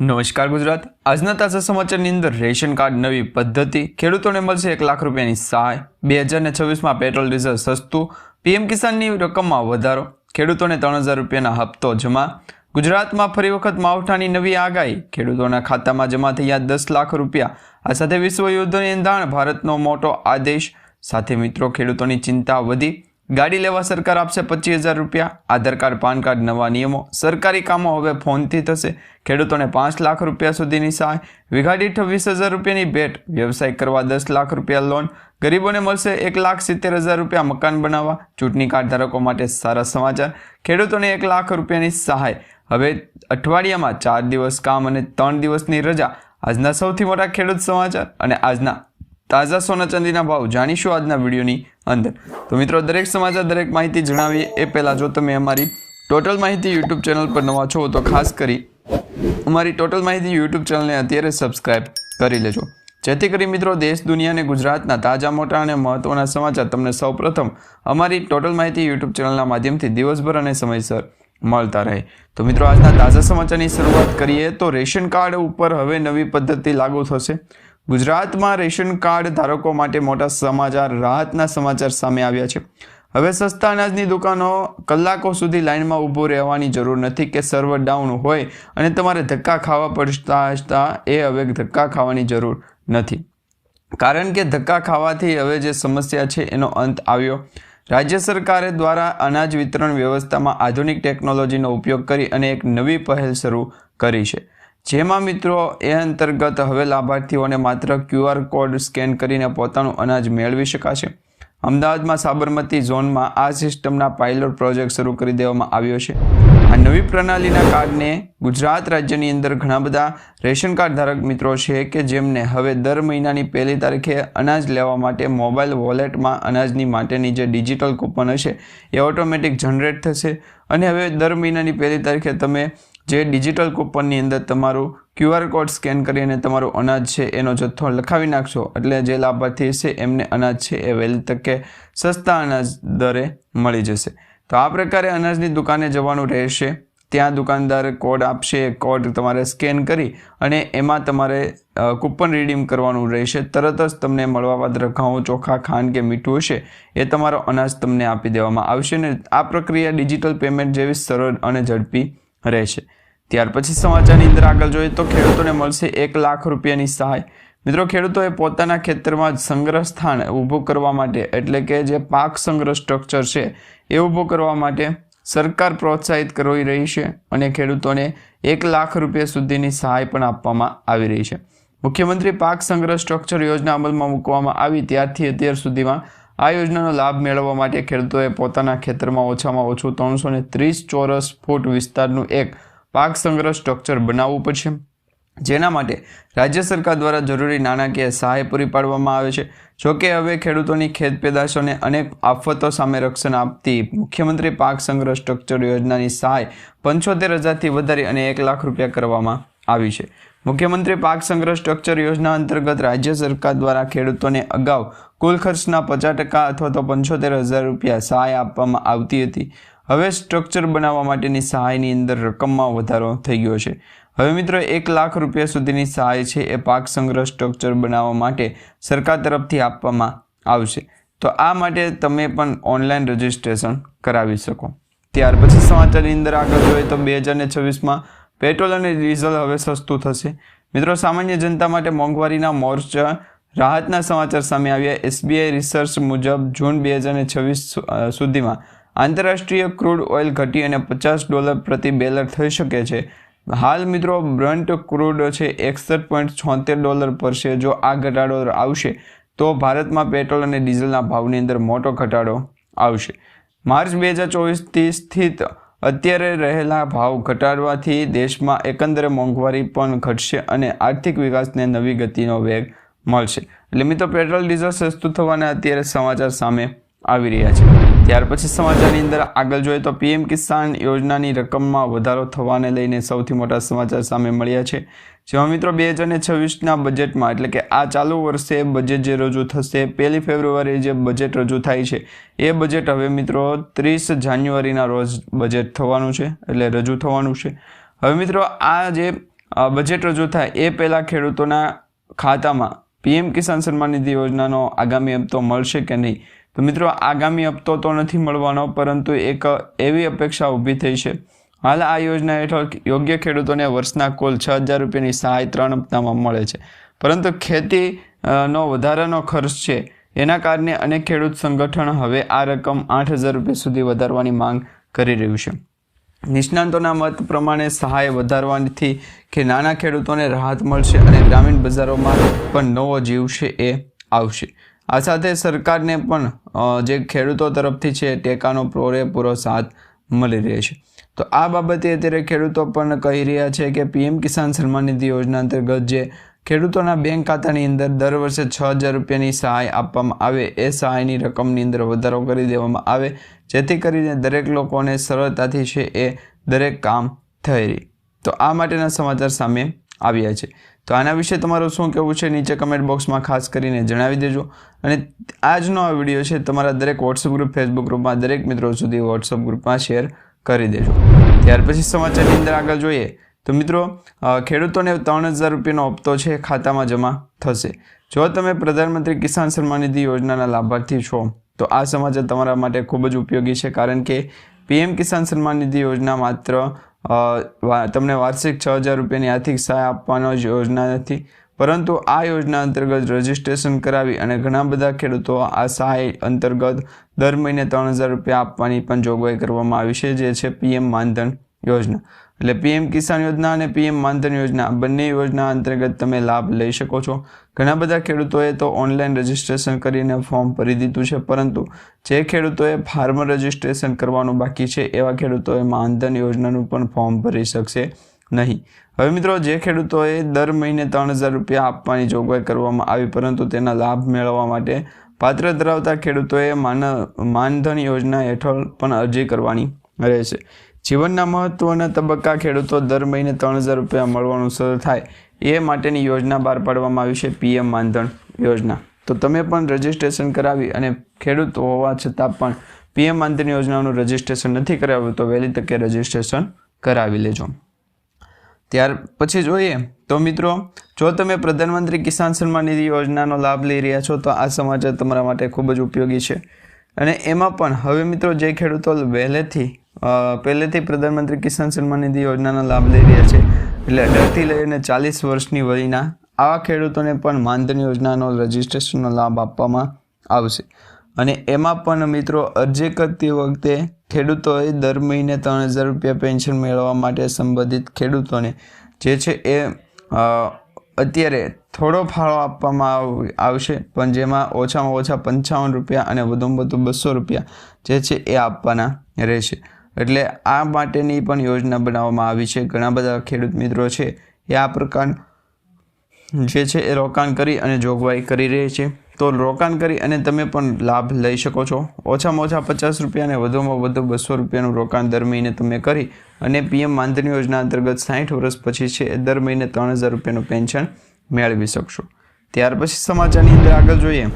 નમસ્કાર ગુજરાત. આજના તાજા સમાચારની અંદર રેશન કાર્ડ નવી પદ્ધતિ ખેડૂતોને મળશે એક લાખ રૂપિયાની સહાય. બે હજાર ને છવ્વીસમાં પેટ્રોલ ડીઝલ સસ્તું. પીએમ કિસાનની રકમમાં વધારો. ખેડૂતોને ત્રણ હજાર રૂપિયાના હપ્તો જમા. ગુજરાતમાં ફરી વખત માવઠાની નવી આગાહી. ખેડૂતોના ખાતામાં જમા થયા દસ લાખ રૂપિયા. આ સાથે વિશ્વ યુદ્ધની એંધાણ, ભારતનો મોટો આદેશ. સાથે મિત્રો, ખેડૂતોની ચિંતા વધી. ગાડી લેવા સરકાર આપશે પચીસ હજાર રૂપિયા. આધાર કાર્ડ, પાન કાર્ડ, નવા નિયમો. સરકારી કામો હવે ફોનથી થશે. ખેડૂતોને પાંચ લાખ રૂપિયા સુધીની સહાય. વીઘા દીઠ વીસ હજાર રૂપિયાની ભેટ. વ્યવસાય કરવા દસ લાખ રૂપિયા લોન. ગરીબોને મળશે એક લાખ સિત્તેર હજાર રૂપિયા મકાન બનાવવા. ચૂંટણી કાર્ડ ધારકો માટે સારા સમાચાર. ખેડૂતોને એક લાખ રૂપિયાની સહાય. હવે અઠવાડિયામાં ચાર દિવસ કામ અને ત્રણ દિવસની રજા. આજના સૌથી મોટા ખેડૂત સમાચાર અને આજના તાજા સોના ચાંદીના ભાવ. જાણીશું આજના વિડીયોની અંદર. તો મિત્રો, દરેક સમાચાર, દરેક માહિતી જણાવીએ એ પહેલાં જો તમે અમારી ટોટલ માહિતી યુટ્યુબ ચેનલ પર નવા છો, તો ખાસ કરી અમારી ટોટલ માહિતી યુટ્યુબ ચેનલને અત્યારે સબસ્ક્રાઇબ કરી લેજો. જેથી કરી મિત્રો, દેશ, દુનિયા અને ગુજરાતના તાજા, મોટા અને મહત્ત્વના સમાચાર તમને સૌપ્રથમ અમારી ટોટલ માહિતી યુટ્યુબ ચેનલના માધ્યમથી દિવસભર અને સમયસર મળતા રહે. તો મિત્રો, આજના તાજા સમાચારની શરૂઆત કરીએ તો રેશન કાર્ડ ઉપર હવે નવી પદ્ધતિ લાગુ થશે. ગુજરાતમાં રેશન કાર્ડ ધારકો માટે મોટા સમાચાર, રાહતના સમાચાર સામે આવ્યા છે. હવે સસ્તા અનાજની દુકાનો કલાકો સુધી લાઇનમાં ઊભું રહેવાની જરૂર નથી કે સર્વર ડાઉન હોય અને તમારે ધક્કા ખાવા પડતા એ હવે ધક્કા ખાવાની જરૂર નથી. કારણ કે ધક્કા ખાવાથી હવે જે સમસ્યા છે એનો અંત આવ્યો. રાજ્ય સરકારે દ્વારા અનાજ વિતરણ વ્યવસ્થામાં આધુનિક ટેકનોલોજીનો ઉપયોગ કરી અને એક નવી પહેલ શરૂ કરી છે. જેમાં મિત્રો, એ અંતર્ગત હવે લાભાર્થીઓને માત્ર ક્યુઆર કોડ સ્કેન કરીને પોતાનું અનાજ મેળવી શકાશે. અમદાવાદમાં સાબરમતી ઝોનમાં આ સિસ્ટમના પાયલોટ પ્રોજેક્ટ શરૂ કરી દેવામાં આવ્યો છે. આ નવી પ્રણાલીના કાર્ડને ગુજરાત રાજ્યની અંદર ઘણા બધા રેશન કાર્ડ ધારક મિત્રો છે કે જેમને હવે દર મહિનાની પહેલી તારીખે અનાજ લેવા માટે મોબાઈલ વોલેટમાં અનાજની માટેની જે ડિજિટલ કૂપન હશે, એ ઓટોમેટિક જનરેટ થશે. અને હવે દર મહિનાની પહેલી તારીખે તમે જે ડિજિટલ કૂપનની અંદર તમારું ક્યુઆર કોડ સ્કેન કરીને તમારું અનાજ છે એનો જથ્થો લખાવી નાખશો. એટલે જે લાભાર્થી છે એમને અનાજ છે એ વહેલી તકે સસ્તા અનાજ દરે મળી જશે. તો આ પ્રકારે અનાજની દુકાને જવાનું રહેશે. ત્યાં દુકાનદાર કોડ આપશે, કોડ તમારે સ્કેન કરી અને એમાં તમારે કૂપન રીડીમ કરવાનું રહેશે. તરત જ તમને મળવાપાત્ર ઘઉં ચોખા, ખાંડ કે મીઠું હશે એ તમારો અનાજ તમને આપી દેવામાં આવશે ને આ પ્રક્રિયા ડિજિટલ પેમેન્ટ જેવી સરળ અને ઝડપી રહેશે. ત્યાર પછી સમાચારની અંદર આગળ જોઈએ તો ખેડૂતોને મળશે એક લાખ રૂપિયાની સહાય. મિત્રો, ખેડૂતોએ પોતાના ખેતરમાં સંગ્રહ સ્થાન ઊભું કરવા માટે, એટલે કે જે પાક સંગ્રહ સ્ટ્રક્ચર છે, એ ઊભું કરવા માટે સરકાર પ્રોત્સાહિત કરવી રહી છે અને ખેડૂતોને એક લાખ રૂપિયા સુધીની સહાય પણ આપવામાં આવી રહી છે. મુખ્યમંત્રી પાક સંગ્રહ સ્ટ્રક્ચર યોજના અમલમાં મૂકવામાં આવી ત્યારથી અત્યાર સુધીમાં આ યોજનાનો લાભ મેળવવા માટે ખેડૂતોએ પોતાના ખેતરમાં ઓછામાં ઓછું ત્રણસો ને ત્રીસ ચોરસ ફૂટ વિસ્તારનું એક પાક સંગ્રહ સ્ટ્રક્ચર બનાવવું પડશે. જેના માટે રાજ્ય સરકાર દ્વારા જરૂરી નાણાકીય સહાય પૂરી પાડવામાં આવે છે. જોકે હવે ખેડૂતોની ખેત પેદાશોને અનેક આફતો સામે રક્ષણ આપતી મુખ્યમંત્રી પાક સંગ્રહ સ્ટ્રક્ચર યોજનાની સહાય પંચોતેર હજારથી વધારી અને એક લાખ રૂપિયા કરવામાં આવી છે. મુખ્યમંત્રી પાક સંગ્રહ સ્ટ્રક્ચર યોજના અંતર્ગત રાજ્ય સરકાર દ્વારા ખેડૂતોને અગાઉ કુલ ખર્ચના પચાસ ટકા અથવા તો પંચોતેર હજાર રૂપિયા સહાય આપવામાં આવતી હતી. હવે સ્ટ્રક્ચર બનાવવા માટેની સહાયની અંદર રકમમાં વધારો થઈ ગયો છે. હવે મિત્રો એક લાખ રૂપિયા સુધીની સહાય છે એ પાક સંગ્રહ સ્ટ્રક્ચર બનાવવા માટે સરકાર તરફથી આપવામાં આવશે. તો આ માટે તમે પણ ઓનલાઈન રજિસ્ટ્રેશન કરાવી શકો. ત્યાર પછી સમાચારની અંદર આગળ જોઈએ તો બે હજાર ને છવ્વીસમાં પેટ્રોલ અને ડીઝલ હવે સસ્તું થશે. મિત્રો, સામાન્ય જનતા માટે મોંઘવારીના મોરચા રાહતના સમાચાર સામે આવ્યા. એસબીઆઈ રિસર્ચ મુજબ જૂન બે હજાર છવ્વીસ સુધીમાં આંતરરાષ્ટ્રીય ક્રૂડ ઓઇલ ઘટી અને પચાસ ડોલર પ્રતિ બેલર થઈ શકે છે. હાલ મિત્રો, બ્રન્ટ ક્રૂડ છે એકસઠ પોઈન્ટ છોતેર ડોલર પર છે જો આ ઘટાડો આવશે, તો ભારતમાં પેટ્રોલ અને ડીઝલના ભાવની અંદર મોટો ઘટાડો આવશે. માર્ચ બે હજાર ચોવીસથી સ્થિત અત્યારે રહેલા ભાવ ઘટાડવાથી દેશમાં એકંદરે મોંઘવારી પણ ઘટશે અને આર્થિક વિકાસને નવી ગતિનો વેગ મળશે. એટલે મિત્રો, પેટ્રોલ, ડીઝલ સસ્તું થવાના અત્યારે સમાચાર સામે આવી રહ્યા છે. ત્યાર પછી સમાચારની અંદર આગળ જોઈએ તો પીએમ કિસાન યોજનાની રકમમાં વધારો થવાને લઈને સૌથી મોટા સમાચાર સામે મળ્યા છે. જેમાં મિત્રો બે હજાર ને છવ્વીસના બજેટમાં, એટલે કે આ ચાલુ વર્ષે બજેટ જે રજૂ થશે, પહેલી ફેબ્રુઆરી જે બજેટ રજૂ થાય છે, એ બજેટ હવે મિત્રો ત્રીસ જાન્યુઆરીના રોજ બજેટ થવાનું છે, એટલે રજૂ થવાનું છે. હવે મિત્રો આ જે બજેટ રજૂ થાય એ પહેલાં ખેડૂતોના ખાતામાં પીએમ કિસાન સન્માન નિધિ યોજનાનો આગામી હપ્તો મળશે કે નહીં? તો મિત્રો, આગામી હપ્તો તો નથી મળવાનો, પરંતુ એક એવી અપેક્ષા ઊભી થઈ છે. હાલ આ યોજના હેઠળ યોગ્ય ખેડૂતોને વર્ષના કુલ છ હજાર રૂપિયાની સહાય ત્રણ હપ્તામાં મળે છે. પરંતુ ખેતી નો વધારાનો ખર્ચ છે. એના કારણે અનેક ખેડૂત સંગઠન હવે આ રકમ આઠ હજાર રૂપિયા સુધી વધારવાની માંગ કરી રહ્યું છે. નિષ્ણાંતોના મત પ્રમાણે સહાય વધારવાથી કે નાના ખેડૂતોને રાહત મળશે અને ગ્રામીણ બજારોમાં પણ નવો જીવ છે એ આવશે. આ સાથે સરકારને પણ જે ખેડૂતો તરફથી છે, ટેકાનો પૂરેપૂરો સાથ મળી રહે છે. તો આ બાબતે અત્યારે ખેડૂતો પણ કહી રહ્યા છે કે પીએમ કિસાન સન્માન નિધિ યોજના અંતર્ગત જે ખેડૂતોના બેંક ખાતાની અંદર દર વર્ષે છ હજાર રૂપિયાની સહાય આપવામાં આવે, એ સહાયની રકમની અંદર વધારો કરી દેવામાં આવે, જેથી કરીને દરેક લોકોને સરળતાથી છે એ દરેક કામ થઈ રહી. તો આ માટેના સમાચાર સામે આવ્યા છે. તો આના વિશે તમારું શું કહેવું છે નીચે કમેન્ટ બોક્સમાં ખાસ કરીને જણાવી દેજો. અને આજનો આ વીડિયો છે તમારા દરેક વોટ્સઅપ ગ્રુપ ફેસબુક ગ્રુપમાં દરેક મિત્રો સુધી વોટ્સઅપ ગ્રુપમાં શેર કરી દેજો. ત્યાર પછી સમાચારની અંદર આગળ જોઈએ તો મિત્રો ખેડૂતોને ત્રણ હજાર રૂપિયાનો હપ્તો છે, ખાતામાં જમા થશે. જો તમે પ્રધાનમંત્રી કિસાન સન્માન નિધિ યોજનાના લાભાર્થી છો, તો આ સમાચાર તમારા માટે ખૂબ જ ઉપયોગી છે, કારણ કે પીએમ કિસાન સન્માન નિધિ યોજના માત્ર તમને વાર્ષિક છ હજાર રૂપિયાની આર્થિક સહાય આપવાનો જ યોજના નથી. પરંતુ આ યોજના અંતર્ગત રજીસ્ટ્રેશન કરાવી અને ઘણા બધા ખેડૂતો આ સહાય અંતર્ગત દર મહિને ત્રણ હજાર રૂપિયા આપવાની પણ જોગવાઈ કરવામાં આવી છે, જે છે પીએમ માનધન યોજના. એટલે પીએમ કિસાન યોજના અને પીએમ માનધન યોજના, બંને યોજના અંતર્ગત તમે લાભ લઈ શકો છો. ઘણા બધા ખેડૂતોએ તો ઓનલાઈન રજીસ્ટ્રેશન કરીને ફોર્મ ભરી દીધું છે, પરંતુ જે ખેડૂતોએ ફાર્મર રજીસ્ટ્રેશન કરવાનું બાકી છે, એવા ખેડૂતોએ માનધન યોજનાનું પણ ફોર્મ ભરી શકશે નહીં. હવે મિત્રો, જે ખેડૂતોએ દર મહિને ત્રણ હજાર રૂપિયા આપવાની જોગવાઈ કરવામાં આવી, પરંતુ તેના લાભ મેળવવા માટે પાત્ર ધરાવતા ખેડૂતોએ માન માનધન યોજના હેઠળ પણ અરજી કરવાની રહેશે. જીવનના મહત્વના તબક્કા ખેડૂતો દર મહિને ત્રણ હજાર રૂપિયા મળવાનું શરૂ થાય, એ માટેની યોજના બહાર પાડવામાં આવી છે પીએમ માનધન યોજના. તો તમે પણ રજીસ્ટ્રેશન કરાવી અને ખેડૂત હોવા છતાં પણ પીએમ માનધન યોજનાનું રજીસ્ટ્રેશન નથી કરાવ્યું તો વહેલી તકે રજીસ્ટ્રેશન કરાવી લેજો. ત્યાર પછી જોઈએ, તો મિત્રો, જો તમે પ્રધાનમંત્રી કિસાન સન્માન નિધિ યોજનાનો લાભ લઈ રહ્યા છો, તો આ સમાચાર તમારા માટે ખૂબ જ ઉપયોગી છે. અને એમાં પણ, હવે મિત્રો, જે ખેડૂતો વહેલેથી પહેલેથી પ્રધાનમંત્રી કિસાન સન્માન નિધિ યોજનાનો લાભ લઈ રહ્યા છે. એટલે અઢારથી લઈને ચાલીસ વર્ષની વયના આવા ખેડૂતોને પણ માનધન યોજનાનો, રજિસ્ટ્રેશનનો લાભ આપવામાં આવશે. અને એમાં પણ મિત્રો, અરજી કરતી વખતે ખેડૂતોએ દર મહિને ત્રણ હજાર રૂપિયા પેન્શન મેળવવા માટે સંબંધિત ખેડૂતોને જે છે એ અત્યારે થોડો ફાળો આપવામાં આવ- આવશે, પણ જેમાં ઓછામાં ઓછા પંચાવન રૂપિયા અને વધુમાં વધુ બસો રૂપિયા જે છે એ આપવાના રહેશે. એટલે આ માટેની પણ યોજના બનાવવામાં આવી છે. ઘણા બધા ખેડૂત મિત્રો છે એ આ પ્રકાર જે છે એ રોકાણ કરી અને જોગવાઈ કરી રહી છે. તો રોકાણ કરી અને તમે પણ લાભ લઈ શકો છો. ઓછામાં ઓછા પચાસ રૂપિયા અને વધુમાં વધુ બસો રૂપિયાનું રોકાણ દર મહિને તમે કરી અને પીએમ માનધન યોજના અંતર્ગત સાઠ વર્ષ પછી છે એ દર મહિને ત્રણ હજાર રૂપિયાનું પેન્શન મેળવી શકશો. ત્યાર પછી સમાચારની અંદર આગળ જોઈએ.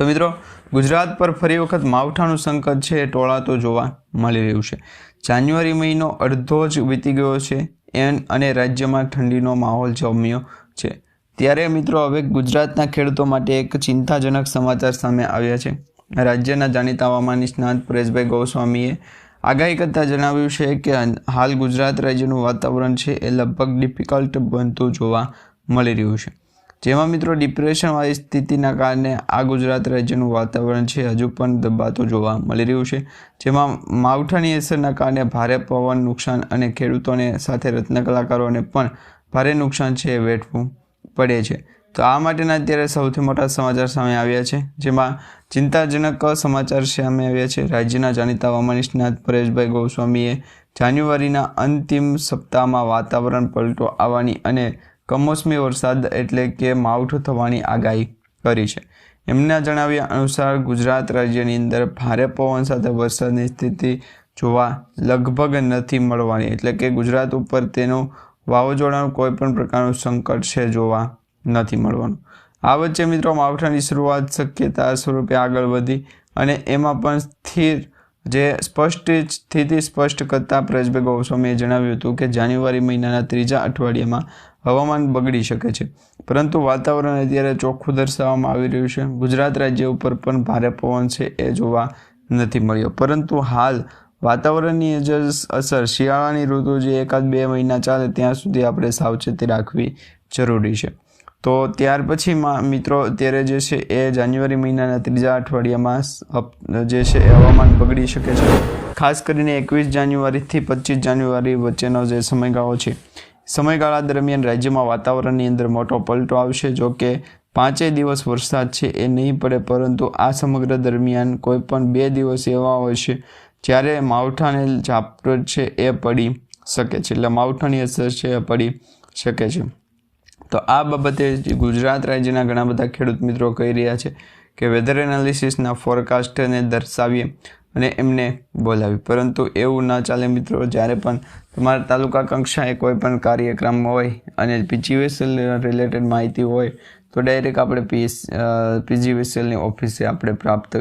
તો મિત્રો, ગુજરાત પર ફરી વખત માવઠાનું સંકટ છે ટોળાતો જોવા મળી રહ્યું છે. જાન્યુઆરી મહિનો અડધો જ વીતી ગયો છે, એન અને રાજ્યમાં ઠંડીનો માહોલ જમ્યો છે. ત્યારે મિત્રો, હવે ગુજરાતના ખેડૂતો માટે એક ચિંતાજનક સમાચાર સામે આવ્યા છે. રાજ્યના જાણીતા હવામાન નિષ્ણાત પરેશભાઈ ગોસ્વામીએ આગાહી કરતાં જણાવ્યું છે કે, હાલ ગુજરાત રાજ્યનું વાતાવરણ છે, એ લગભગ ડિફિકલ્ટ બનતું જોવા મળી રહ્યું છે. જેમાં મિત્રો ડિપ્રેશનવાળી સ્થિતિના કારણે આ ગુજરાત રાજ્યનું વાતાવરણ છે હજુ પણ દબાતું જોવા મળી રહ્યું છે. જેમાં માવઠાની અસરના કારણે ભારે પવન, નુકસાન અને ખેડૂતોને સાથે રત્ન કલાકારોને પણ ભારે નુકસાન છે એ વેઠવું પડે છે. તો આ માટેના અત્યારે સૌથી મોટા સમાચાર સામે આવ્યા છે. જેમાં ચિંતાજનક સમાચાર સામે આવ્યા છે. રાજ્યના જાણીતા હવામાન નિષ્ણાત પરેશભાઈ ગોસ્વામીએ જાન્યુઆરીના અંતિમ સપ્તાહમાં વાતાવરણ પલટો આવવાની અને કમોસમી વરસાદ એટલે કે માવઠું થવાની આગાહી કરી છે. એમના જણાવ્યા અનુસાર ગુજરાત રાજ્યની અંદર ભારે પવન સાથે વરસાદની સ્થિતિ જોવા લગભગ નથી મળવાની. એટલે કે ગુજરાત ઉપર તેનું વાવાઝોડાનું કોઈ પણ પ્રકારનું સંકટ છે જોવા નથી મળવાનું. આ વચ્ચે મિત્રો માવઠાની શરૂઆત શક્યતા સ્વરૂપે આગળ વધી અને એમાં પણ સ્થિર જે સ્પષ્ટ સ્થિતિ સ્પષ્ટ કરતા પ્રજભાઈ ગોસ્વામીએ જણાવ્યું હતું કે જાન્યુઆરી મહિનાના ત્રીજા અઠવાડિયામાં હવામાન બગડી શકે છે. પરંતુ વાતાવરણ અત્યારે ચોખ્ખું દર્શાવવામાં આવી રહ્યું છે. ગુજરાત રાજ્ય ઉપર પણ ભારે પવન છે એ જોવા નથી મળ્યો. પરંતુ હાલ વાતાવરણની જ અસર શિયાળાની ઋતુ જે એકાદ બે મહિના ચાલે ત્યાં સુધી આપણે સાવચેતી રાખવી જરૂરી છે. તો ત્યાર પછી મિત્રો, અત્યારે જે છે એ જાન્યુઆરી મહિનાના ત્રીજા અઠવાડિયામાં જે છે એ હવામાન બગડી શકે છે. ખાસ કરીને એકવીસ જાન્યુઆરીથી પચીસ જાન્યુઆરી વચ્ચેનો જે સમયગાળો છે સમયગાળા દરમિયાન રાજ્યમાં વાતાવરણની અંદર મોટો પલટો આવશે, જો કે પાંચેય દિવસ વરસાદ છે એ નહીં પડે, પરંતુ આ સમગ્ર દરમિયાન કોઈ પણ બે દિવસ એવા હોય છે જ્યારે માવઠાને ઝાપટ છે એ પડી શકે છે, એટલે માવઠાની અસર છે એ પડી શકે છે. તો આ બાબતે ગુજરાત રાજ્યના ઘણા બધા ખેડૂત મિત્રો કહી રહ્યા છે કે વેધર એનાલિસિસના ફોરકાસ્ટને દર્શાવીએ. અને એમને બોલાવી. પરંતુ એવું ન ચાલે મિત્રો, જ્યારે પણ તમારા તાલુકા કક્ષાએ કોઈ પણ કાર્યક્રમ હોય અને પીજીવીએસએલ રિલેટેડ માહિતી હોય, તો ડાયરેક્ટ આપણે પીએસ પીજીવીએસએલની ઓફિસે આપણે પ્રાપ્ત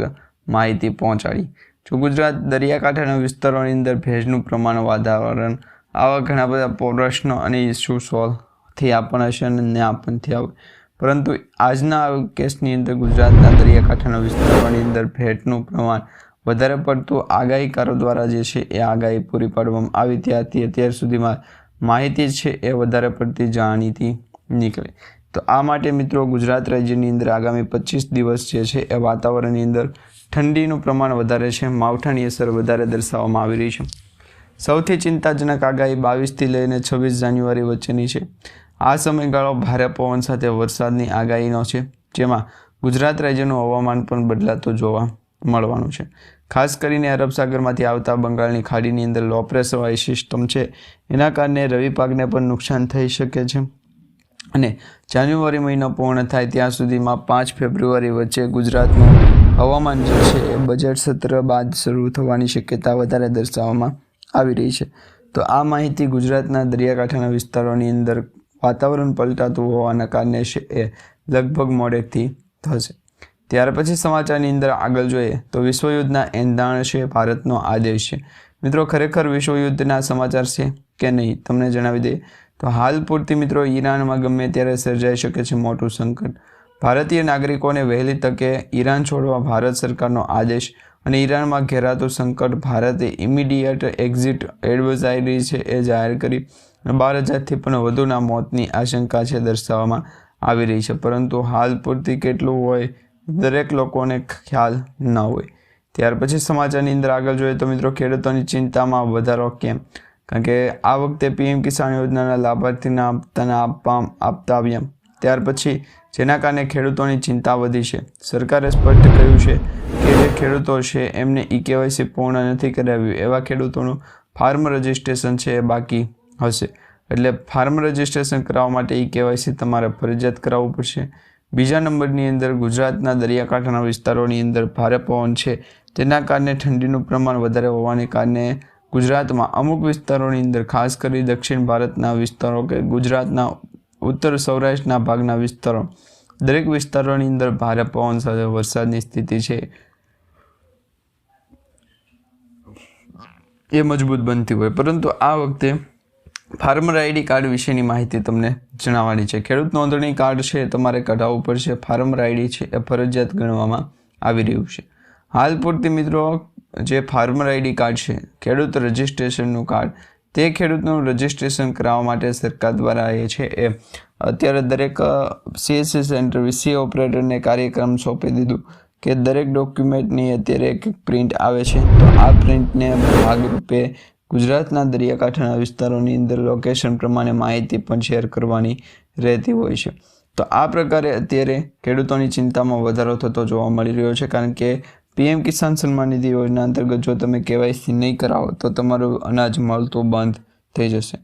માહિતી પહોંચાડી. જો ગુજરાત દરિયાકાંઠાના વિસ્તારોની અંદર ભેજનું પ્રમાણ વાતાવરણ, આવા ઘણા બધા પ્રશ્નો અને ઇસ્યુ સોલ્વથી થયા હશે અને ના પણ થયા હોય પરંતુ આજના કેસની અંદર ગુજરાતના દરિયાકાંઠાના વિસ્તારોની અંદર ભેટનું પ્રમાણ વધારે પડતું આગાહીકારો દ્વારા જે છે એ આગાહી પૂરી પાડવામાં આવી ત્યારથી અત્યાર સુધીમાં માહિતી છે એ વધારે પડતી જાણીતી નીકળે. તો આ માટે મિત્રો ગુજરાત રાજ્યની અંદર આગામી પચીસ દિવસ જે છે એ વાતાવરણની અંદર ઠંડીનું પ્રમાણ વધારે છે, માવઠાની અસર વધારે દર્શાવવામાં આવી રહી છે. સૌથી ચિંતાજનક આગાહી બાવીસથી લઈને છવ્વીસ જાન્યુઆરી વચ્ચેની છે. આ સમયગાળો ભારે પવન સાથે વરસાદની આગાહીનો છે, જેમાં ગુજરાત રાજ્યનું હવામાન પણ બદલાતું જોવા મળવાનું છે. ખાસ કરીને અરબ સાગરમાંથી આવતા બંગાળની ખાડીની અંદર લો પ્રેશર વાયુ સિસ્ટમ છે. એના કારણે રવિ પાકને પણ નુકસાન થઈ શકે છે. અને જાન્યુઆરી મહિનો પૂર્ણ થાય ત્યાં સુધીમાં પાંચ ફેબ્રુઆરી વચ્ચે ગુજરાતનું હવામાન જે છે એ બજેટ સત્ર બાદ શરૂ થવાની શક્યતા વધારે દર્શાવવામાં આવી રહી છે. તો આ માહિતી ગુજરાતના દરિયાકાંઠાના વિસ્તારોની અંદર વાતાવરણ પલટાતું હોવાના કારણે છે એ લગભગ મોડેથી થશે ત્યાર પછી સમાચારની અંદર આગળ જોઈએ તો વિશ્વયુદ્ધના એંધાણ છે ભારતનો આદેશ છે. મિત્રો, ખરેખર વિશ્વયુદ્ધના સમાચાર છે કે નહીં તમને જણાવી દઈએ. તો હાલ પૂરતી મિત્રો ઈરાનમાં ગમે ત્યારે સર્જાઈ શકે છે મોટું સંકટ. ભારતીય નાગરિકોને વહેલી તકે ઈરાન છોડવા ભારત સરકારનો આદેશ અને ઈરાનમાં ઘેરાતું સંકટ ભારતે ઇમિડિયેટ એક્ઝિટ એડવાઇઝરી છે એ જાહેર કરી બાર હજારથી પણ વધુના મોતની આશંકા છે દર્શાવવામાં આવી રહી છે. પરંતુ હાલ પૂરતી કેટલું હોય દરેક લોકોને ખ્યાલ ન હોય. ત્યાર પછી સમાચારની અંદર આગળ જોઈએ તો મિત્રો ખેડૂતોની ચિંતામાં વધારો કેમ? કારણ કે આ વખતે પીએમ કિસાન યોજનાના લાભાર્થીના હપ્તાના આપવા આપતા આવ્યા. ત્યાર પછી જેના કારણે ખેડૂતોની ચિંતા વધી છે. સરકારે સ્પષ્ટ કહ્યું છે કે જે ખેડૂતો છે એમને ઈ કેવાયસી પૂર્ણ નથી કરાવ્યું. એવા ખેડૂતોનું ફાર્મ રજિસ્ટ્રેશન છે એ બાકી હશે. એટલે ફાર્મ રજિસ્ટ્રેશન કરાવવા માટે ઈ કેવાયસી તમારે ફરજિયાત કરાવવું પડશે. બીજા નંબરની અંદર ગુજરાતના દરિયાકાંઠાના વિસ્તારોની અંદર ભારે પવન છે. તેના કારણે ઠંડીનું પ્રમાણ વધારે હોવાને કારણે ગુજરાતમાં અમુક વિસ્તારોની અંદર, ખાસ કરી દક્ષિણ ભારતના વિસ્તારો કે ગુજરાતના ઉત્તર સૌરાષ્ટ્રના ભાગના વિસ્તારો, દરેક વિસ્તારોની અંદર ભારે પવન સાથે વરસાદની સ્થિતિ છે. એ મજબૂત બનતી હોય. પરંતુ આ વખતે ફાર્મર આઈડી કાર્ડ વિશેની માહિતી તમને જણાવવાની છે. ખેડૂત નોંધણી કાર્ડ છે, તમારે કઢાવવું પડશે. ફાર્મર આઈડી છે, એ ફરજિયાત ગણવામાં આવી રહ્યું છે. હાલ પૂરતી મિત્રો, જે ફાર્મર આઈડી કાર્ડ છે, ખેડૂત રજિસ્ટ્રેશનનું કાર્ડ, તે ખેડૂતનું રજિસ્ટ્રેશન કરાવવા માટે સરકાર દ્વારા એ છે. એ અત્યારે દરેક સીએસસી સેન્ટર, વીસી ઓપરેટરને કાર્યક્રમ સોંપી દીધું કે દરેક ડોક્યુમેન્ટની અત્યારે એક પ્રિન્ટ આવે છે. તો આ પ્રિન્ટને ભાગરૂપે ગુજરાતના દરિયાકાંઠાના વિસ્તારોની અંદર લોકેશન પ્રમાણે માહિતી પણ શેર કરવાની રહેતી હોય છે. તો આ પ્રકારે અત્યારે ખેડૂતોની ચિંતામાં વધારો થતો જોવા મળી રહ્યો છે. કારણ કે પીએમ કિસાન સન્માન નિધિ યોજના અંતર્ગત જો તમે કેવાયસી નહીં કરાવો, તો તમારું અનાજ મળતું બંધ થઈ જશે.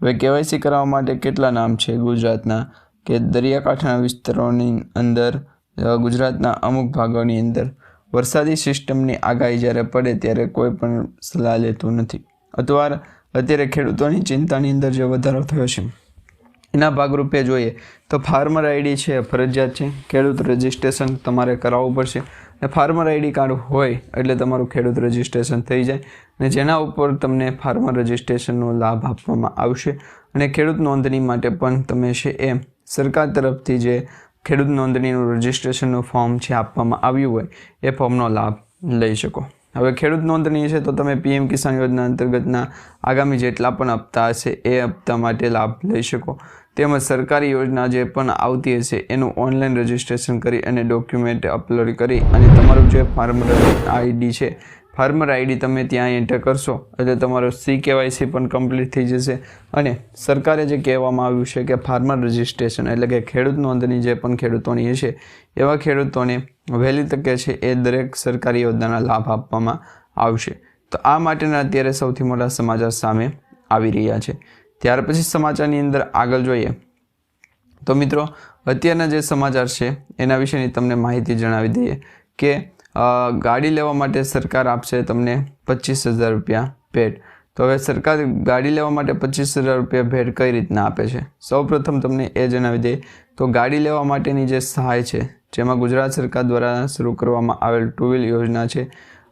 હવે કેવાયસી કરાવવા માટે કેટલા નામ છે ગુજરાતના? કે દરિયાકાંઠાના વિસ્તારોની અંદર ગુજરાતના અમુક ભાગોની અંદર વરસાદી સિસ્ટમની આગાહી જ્યારે પડે ત્યારે કોઈ પણ સલાહ લેતું નથી. અથવા અત્યારે ખેડૂતોની ચિંતાની અંદર જે વધારો થયો છે, એના ભાગરૂપે જોઈએ તો ફાર્મર આઈડી છે, ફરજિયાત છે. ખેડૂત રજિસ્ટ્રેશન તમારે કરાવવું પડશે. અને ફાર્મર આઈડી કાર્ડ હોય એટલે તમારું ખેડૂત રજિસ્ટ્રેશન થઈ જાય અને જેના ઉપર તમને ફાર્મર રજિસ્ટ્રેશનનો લાભ આપવામાં આવશે. અને ખેડૂત નોંધણી માટે પણ તમે છે એ સરકાર તરફથી જે ખેડૂત નોંધણીનું રજિસ્ટ્રેશનનું ફોર્મ છે, આપવામાં આવ્યું હોય, એ ફોર્મનો લાભ લઈ શકો. હવે ખેડૂત નોંધણી છે તો તમે પીએમ કિસાન યોજના અંતર્ગતના આગામી જેટલા પણ હપ્તા હશે એ હપ્તા માટે લાભ લઈ શકો. તેમજ સરકારી યોજના જે પણ આવતી હશે એનું ઓનલાઈન રજિસ્ટ્રેશન કરી અને ડોક્યુમેન્ટ અપલોડ કરી અને તમારું જે ફાર્મર આઈડી છે, ફાર્મર આઈડી તમે ત્યાં એન્ટર કરશો, એટલે તમારો સી કેવાયસી પણ કમ્પ્લીટ થઈ જશે અને સરકારે જે કહેવામાં આવ્યું છે કે ફાર્મર રજિસ્ટ્રેશન એટલે કે ખેડૂત નોંધણી જે પણ ખેડૂતોની હશે એવા ખેડૂતોને વહેલી તકે છે એ દરેક સરકારી યોજનાના લાભ આપવામાં આવશે. તો આ માટેના અત્યારે સૌથી મોટા સમાચાર સામે આવી રહ્યા છે. ત્યાર પછી સમાચારની અંદર આગળ જોઈએ. તો મિત્રો, અત્યારના જે સમાચાર છે, એના વિશેની તમને માહિતી જણાવી દઈએ કે ગાડી લેવા માટે સરકાર આપશે તમને પચીસ હજાર રૂપિયા ભેટ. તો હવે સરકાર ગાડી લેવા માટે પચીસ હજાર રૂપિયા ભેટ કઈ રીતના આપે છે? સૌપ્રથમ તમને એ જણાવી દઈએ તો ગાડી લેવા માટેની જે સહાય છે, જેમાં ગુજરાત સરકાર દ્વારા શરૂ કરવામાં આવેલ ટુ વ્હીલ યોજના છે,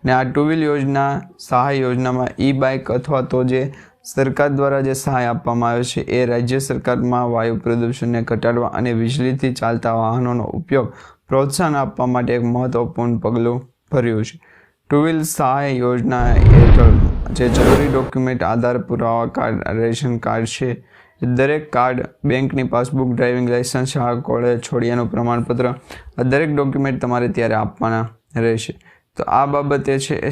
ને આ ટુ વ્હીલ યોજના સહાય યોજનામાં ઈ બાઇક અથવા તો જે સરકાર દ્વારા જે સહાય આપવામાં આવે છે, એ રાજ્ય સરકારમાં વાયુ પ્રદૂષણને ઘટાડવા અને વીજળીથી ચાલતા વાહનોનો ઉપયોગ પ્રોત્સાહન આપવા માટે એક મહત્વપૂર્ણ પગલું ભર્યું છે. ટુ વ્હીલ સહાય યોજના હેઠળ જે જરૂરી ડોક્યુમેન્ટ આધાર પુરાવા કાર્ડ રેશન કાર્ડ છે. દરેક કાર્ડ બેંકની પાસબુક, ડ્રાઇવિંગ લાઇસન્સ, શાળા, કોલેજ, છોડિયાનું પ્રમાણપત્ર, આ દરેક ડોક્યુમેન્ટ તમારે ત્યારે આપવાના રહેશે. તો આ બાબતે છે, એ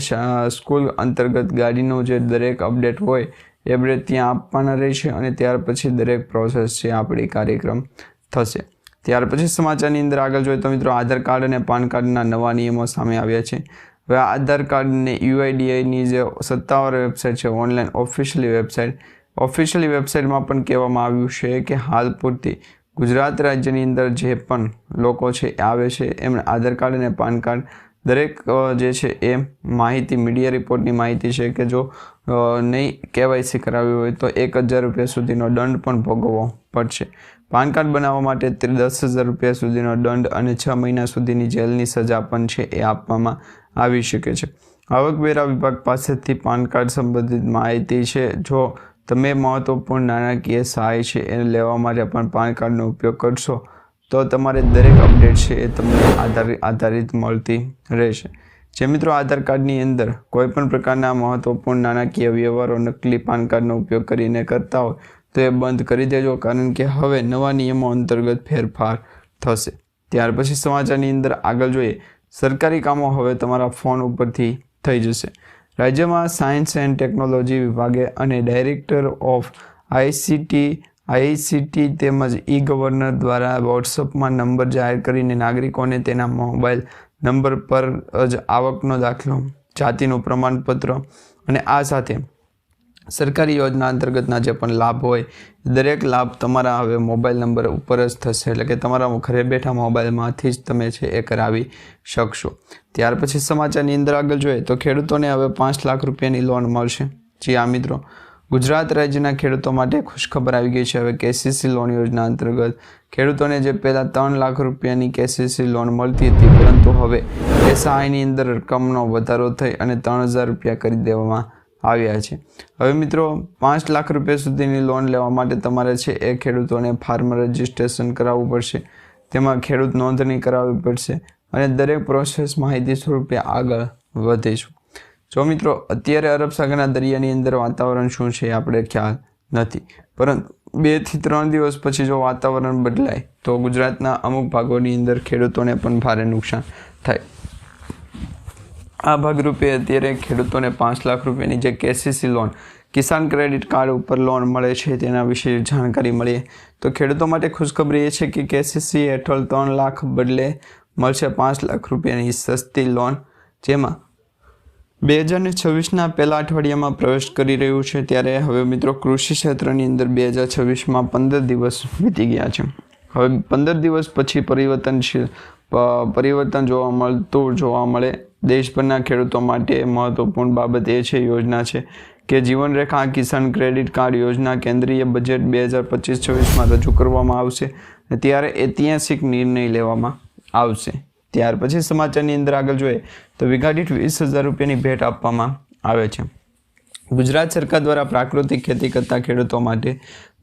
સ્કૂલ અંતર્ગત ગાડીનું જે દરેક અપડેટ હોય, એ અપડેટ ત્યાં આપવાના રહેશે અને ત્યાર પછી દરેક પ્રોસેસ છે આપણી કાર્યક્રમ થશે. ત્યાર પછી સમાચારની અંદર આગળ જોઈએ તો મિત્રો, આધાર કાર્ડ અને પાન કાર્ડના નવા નિયમો સામે આવ્યા છે. હવે આધાર કાર્ડને યુઆઈડીઆઈની જે સત્તાવાર વેબસાઇટ છે, ઓનલાઈન ઓફિશિયલી વેબસાઇટ, ઓફિશિયલી વેબસાઇટમાં પણ કહેવામાં આવ્યું છે કે હાલ પૂરતી ગુજરાત રાજ્યની અંદર જે પણ લોકો છે આવે છે, એમણે આધાર કાર્ડ અને પાન કાર્ડ દરેક જે છે, એ માહિતી, મીડિયા રિપોર્ટની માહિતી છે કે જો નહીં કેવાયસી કરાવી હોય તો એક હજાર રૂપિયા સુધીનો દંડ પણ ભોગવવો પડશે. પાન કાર્ડ બનાવવા માટે દસ હજાર રૂપિયા સુધીનો દંડ અને છ મહિના સુધીની જેલની સજા પણ છે એ આપવામાં આવી શકે છે. આવકવેરા વિભાગ પાસેથી પાન કાર્ડ સંબંધિત માહિતી છે. જો તમે મહત્વપૂર્ણ નાણાકીય સહાય છે એને લેવા માટે પણ પાન કાર્ડનો ઉપયોગ કરશો, તો તમારે દરેક અપડેટ છે એ તમને આધાર આધારિત મળતી રહેશે. જે મિત્રો આધાર કાર્ડની અંદર કોઈપણ પ્રકારના મહત્વપૂર્ણ નાણાકીય વ્યવહારો નકલી પાન કાર્ડનો ઉપયોગ કરીને કરતા હોય, તો એ બંધ કરી દેજો, કારણ કે હવે નવા નિયમો અંતર્ગત ફેરફાર થશે. ત્યાર પછી સમાચારની અંદર આગળ જોઈએ સરકારી કામો હવે તમારા ફોન ઉપરથી થઈ જશે. રાજ્યમાં સાયન્સ એન્ડ ટેકનોલોજી વિભાગે અને ડાયરેક્ટર ઓફ આઈસીટી આઈસીટી તેમજ ઈ ગવર્નર દ્વારા વોટ્સઅપમાં નંબર જાહેર કરીને નાગરિકોને તેના મોબાઈલ નંબર પર જ આવકનો દાખલો, જાતિનું પ્રમાણપત્ર અને આ સાથે સરકારી યોજના અંતર્ગતના જે પણ લાભ હોય, દરેક લાભ તમારા હવે મોબાઈલ નંબર ઉપર જ થશે. એટલે કે તમારા ઘરે બેઠા મોબાઈલમાંથી જ તમે છે એ કરાવી શકશો. ત્યાર પછી સમાચારની અંદર આગળ જોઈએ તો ખેડૂતોને હવે પાંચ લાખ રૂપિયાની લોન મળશે. જી આ મિત્રો. ગુજરાત રાજ્યના ખેડૂતો માટે ખુશખબર આવી ગઈ છે હવે કેસીસી લોન યોજના અંતર્ગત. ખેડૂતોને જે પહેલાં ત્રણ લાખ રૂપિયાની કેસીસી લોન મળતી હતી, પરંતુ હવે એ સહાયની અંદર રકમનો વધારો થઈ અને ત્રણ હજાર રૂપિયા કરી દેવામાં આવ્યા છે. હવે મિત્રો, પાંચ લાખ રૂપિયા સુધીની લોન લેવા માટે તમારે છે એ ખેડૂતોને ફાર્મ રજિસ્ટ્રેશન કરાવવું પડશે. તેમાં ખેડૂત નોંધણી કરાવવી પડશે અને દરેક પ્રોસેસ માહિતી સ્વરૂપે આગળ વધીશું. જો મિત્રો, અત્યારે અરબ સાગરના દરિયાની અંદર વાતાવરણ શું છે આપણે ખ્યાલ નથી. પરંતુ બેથી ત્રણ દિવસ પછી જો વાતાવરણ બદલાય, તો ગુજરાતના અમુક ભાગોની અંદર ખેડૂતોને પણ ભારે નુકસાન થાય. આ ભાગરૂપે અત્યારે ખેડૂતોને પાંચ લાખ રૂપિયાની જે KCC loan, Kisan credit card ઉપર લોન મળે છે તેના વિશે જાણકારી મળીએ. તો ખેડૂતો માટે ખુશખબરી એ છે કે કેસીસી હેઠળ ત્રણ લાખ બદલે મળશે પાંચ લાખ રૂપિયાની સસ્તી લોન, જેમાં બે હજાર છવ્વીસના પહેલા અઠવાડિયામાં પ્રવેશ કરી રહ્યું છે. ત્યારે હવે મિત્રો કૃષિ ક્ષેત્રની અંદર બે હજાર છવ્વીસમાં પંદર દિવસ વીતી ગયા છે. હવે પંદર દિવસ પછી પરિવર્તનશીલ પરિવર્તન જોવા મળતું જોવા મળે. દેશભરના ખેડૂતો માટે મહત્વપૂર્ણ બાબત એ છે, યોજના છે કે જીવનરેખા કિસાન ક્રેડિટ કાર્ડ યોજના કેન્દ્રીય બજેટ બે હજાર પચીસ છવ્વીસમાં રજૂ કરવામાં આવશે ત્યારે ઐતિહાસિક નિર્ણય લેવામાં આવશે. ત્યાર પછી સમાચારની અંદર આગળ જોઈએ તો વિઘાડીઠ વીસ હજાર રૂપિયાની ભેટ આપવામાં આવે છે. ગુજરાત સરકાર દ્વારા પ્રાકૃતિક ખેતી કરતા ખેડૂતો માટે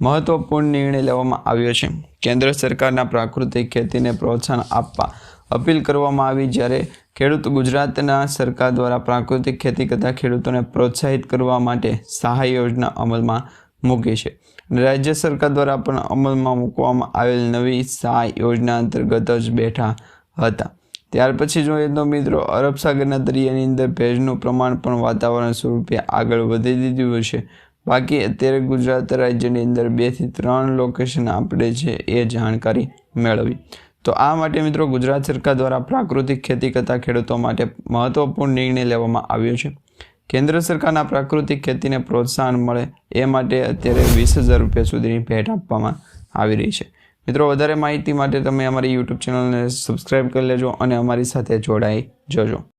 મહત્વપૂર્ણ નિર્ણય લેવામાં આવ્યો છે. કેન્દ્ર સરકારના પ્રાકૃતિક ખેતીને પ્રોત્સાહન આપવા અપીલ કરવામાં આવી જ્યારે ખેડૂત ગુજરાતના સરકાર દ્વારા પ્રાકૃતિક ખેતી કરતા ખેડૂતોને પ્રોત્સાહિત કરવા માટે સહાય યોજના અમલમાં મૂકી છે. રાજ્ય સરકાર દ્વારા પણ અમલમાં મૂકવામાં આવેલ નવી સહાય યોજના અંતર્ગત જ બેઠા હતા. ત્યાર પછી જોઈએ તો મિત્રો અરબ સાગરના દરિયાની અંદર ભેજનું પ્રમાણ પણ વાતાવરણ સ્વરૂપે આગળ વધી દીધું છે બાકી અત્યારે ગુજરાત રાજ્યની અંદર બેથી ત્રણ લોકેશન આપણે છે એ જાણકારી મેળવી. તો આ માટે મિત્રો ગુજરાત સરકાર દ્વારા પ્રાકૃતિક ખેતી કરતા ખેડૂતો માટે મહત્વપૂર્ણ નિર્ણય લેવામાં આવ્યો છે. કેન્દ્ર સરકારના પ્રાકૃતિક ખેતીને પ્રોત્સાહન મળે એ માટે અત્યારે વીસ હજાર રૂપિયા સુધીની ભેટ આપવામાં આવી રહી છે. મિત્રો, વધારે માહિતી માટે તમે અમારી યુટ્યુબ ચેનલને સબસ્ક્રાઈબ કરી લેજો અને અમારી સાથે જોડાઈ જજો.